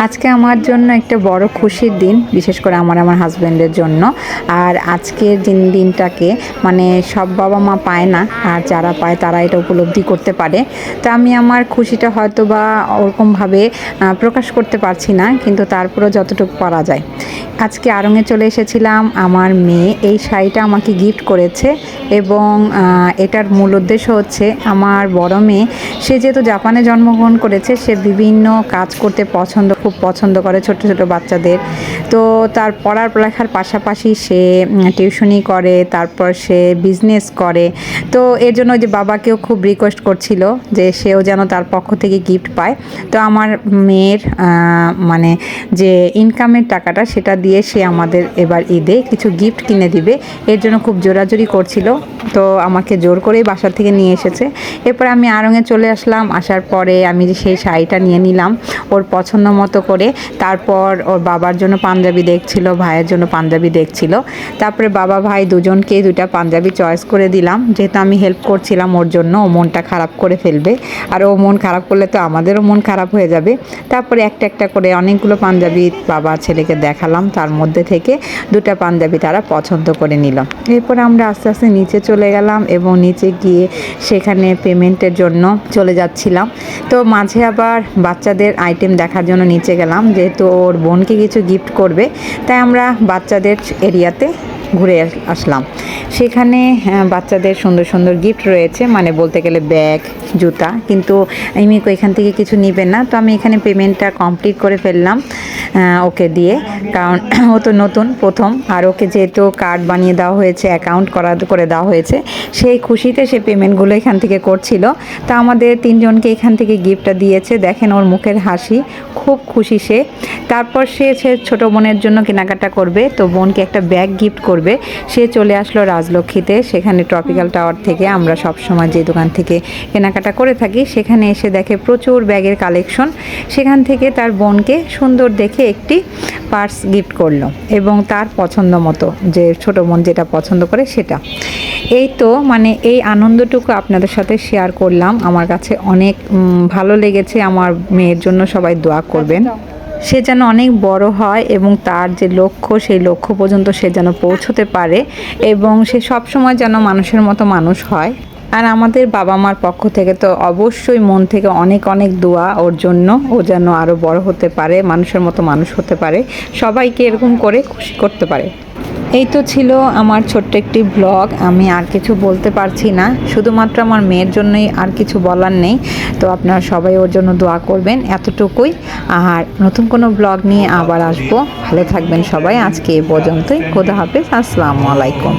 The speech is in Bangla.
আজকে আমার জন্য একটা বড় খুশির দিন, বিশেষ করে আমার আমার হাজব্যান্ডের জন্য। আর আজকের দিন, দিনটাকে মানে সব বাবা মা পায় না, আর যারা পায় তারা এটা উপলব্ধি করতে পারে। তো আমি আমার খুশিটা হয়তো বা ওরকমভাবে প্রকাশ করতে পারছি না, কিন্তু তারপরেও যতটুকু পারা যায়। আজকে আড়ঙে চলে এসেছিলাম। আমার মেয়ে এই শাড়িটা আমাকে গিফট করেছে এবং এটার মূল উদ্দেশ্য হচ্ছে আমার বড় মেয়ে, সে যেহেতু জাপানে জন্মগ্রহণ করেছে, সে বিভিন্ন কাজ করতে পছন্দ, খুব পছন্দ করে ছোট ছোট বাচ্চাদের। তো তার পড়ার লেখার পাশাপাশি সে টিউশনি করে, তারপর সে বিজনেস করে। তো এর জন্য যে বাবাকেও খুব রিকোয়েস্ট করছিল যে সেও যেন তার পক্ষ থেকে গিফট পায়। তো আমার মেয়ের মানে যে ইনকামের টাকাটা সেটা দিয়ে সে আমাদের এবার ঈদে কিছু গিফট কিনে দিবে। এর জন্য খুব জোরাজোরি করছিল, তো আমাকে জোর করেই বাসা থেকে নিয়ে এসেছে। এরপর আমি আরঙে চলে আসলাম, আসার পরে আমি সেই শাড়িটা নিয়ে নিলাম, ওর পছন্দ মতো করে। তারপর ওর বাবার জন্য পাঞ্জাবি দেখছিল, ভাইয়ের জন্য পাঞ্জাবি দেখছিল। তারপরে বাবা, ভাই দুজনকেই দুটা পাঞ্জাবি চয়েস করে দিলাম। যেহেতু আমি হেল্প করছিলাম ওর জন্য, ও মনটা খারাপ করে ফেলবে। আর ও মন খারাপ করলে তো আমাদেরও মন খারাপ হয়ে যাবে। তারপরে একটা একটা করে অনেকগুলো পাঞ্জাবি বাবা ছেলেকে দেখালাম। তার মধ্যে থেকে দুটা পাঞ্জাবি তারা পছন্দ করে নিল। এরপর আমরা আস্তে আস্তে নিচে চলে গেলাম এবং নিচে গিয়ে সেখানে পেমেন্টের জন্য চলে যাচ্ছিলাম। তো মাঝে আবার বাচ্চাদের আইটেম দেখার জন্য নিচে গেলাম, যেহেতু ওর বোনকে কিছু গিফট করবে, তাই আমরা বাচ্চাদের এরিয়াতে ঘুরে আসলাম। সেখানে বাচ্চাদের সুন্দর সুন্দর গিফট রয়েছে মানে বলতে গেলে ব্যাগ জুতা। কিন্তু ইমিকো এখান থেকে কিছু নেবেন না। তো আমি এখানে পেমেন্টটা কমপ্লিট করে ফেললাম ওকে দিয়ে। কারণ ও তো নতুন, প্রথম। আর ওকে যেহেতু কার্ড বানিয়ে দেওয়া হয়েছে অ্যাকাউন্ট করা, করে দেওয়া হয়েছে, সেই খুশিতে সে পেমেন্টগুলো এখান থেকে করছিল। তা আমাদের তিনজনকে এখান থেকে গিফটটা দিয়েছে। দেখেন ওর মুখের হাসি, খুব খুশি সে। তারপর সে সে ছোটো বোনের জন্য কেনাকাটা করবে। তো বোনকে একটা ব্যাগ গিফট করবে। সে চলে আসলো রাজলক্ষ্মীতে। সেখানে ট্রপিক্যাল টাওয়ার থেকে আমরা সব সময় যে দোকান থেকে কেনাকাটা করে থাকি, সেখানে এসে দেখে প্রচুর ব্যাগের কালেকশন সেখান থেকে তার বোনকে সুন্দর দেখে একটি পার্স গিফট করল এবং তার পছন্দ মতো যে ছোট বোন যেটা পছন্দ করে সেটা। এই তো মানে এই আনন্দটুকু আপনাদের সাথে শেয়ার করলাম। আমার কাছে অনেক ভালো লেগেছে। আমার মেয়ের জন্য সবাই দোয়া করবেন। সে যেন অনেক বড় হয় এবং তার যে লক্ষ্য, সেই লক্ষ্য পর্যন্ত সে যেন পৌঁছতে পারে এবং সে সব সময় যেন মানুষের মতো মানুষ হয়। আর আমাদের বাবা মার পক্ষ থেকে তো অবশ্যই মন থেকে অনেক অনেক দোয়া ওর জন্য। ও যেন আরও বড় হতে পারে, মানুষের মতো মানুষ হতে পারে। সবাইকে এরকম করে খুশি করতে পারে। এই তো ছিল আমার ছোট্ট একটি ব্লগ আমি আর কিছু বলতে পারছি না। শুধুমাত্র আমার মেয়ের জন্যই আর কিছু বলার নেই। তো আপনারা সবাই ওর জন্য দোয়া করবেন এতটুকুই। আর নতুন কোনো ব্লগ নিয়ে আবার আসব। ভালো থাকবেন সবাই। আজকে এ পর্যন্তই। খোদা হাফেজ। আসসালামু আলাইকুম।